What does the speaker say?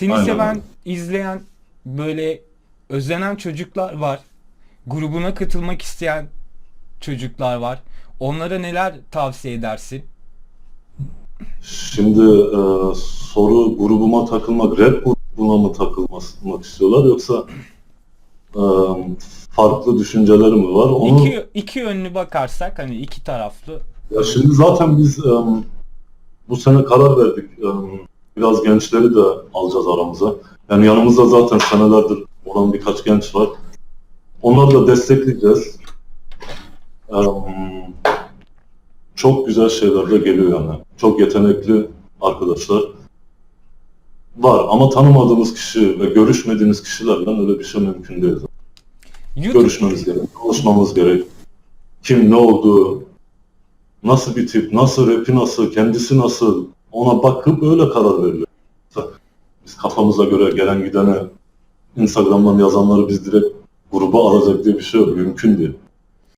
Seni Aynen seven, izleyen, böyle özlenen çocuklar var. Grubuna katılmak isteyen çocuklar var. Onlara neler tavsiye edersin? Şimdi e, soru grubuma takılmak, rap grubuna mı takılmak istiyorlar yoksa e, farklı düşünceleri mi var? Onu, İki, iki yönlü bakarsak hani iki taraflı. ya şimdi zaten biz e, bu sene karar verdik. E, biraz gençleri de alacağız aramıza. Yani yanımızda zaten senelerdir olan birkaç genç var. Onları da destekleyeceğiz. E, çok güzel şeyler de geliyor yani. Çok yetenekli arkadaşlar var ama tanımadığımız kişi ve görüşmediğimiz kişilerle öyle bir şey mümkün değil. YouTube, Görüşmemiz gerek, konuşmamız gerek. Kim ne oldu, nasıl bir tip, nasıl rapi nasıl, kendisi nasıl ona bakıp öyle karar veriliyor. Biz kafamıza göre gelen gidene Instagram'dan yazanları biz direkt gruba alacak diye bir şey yok. Mümkün değil.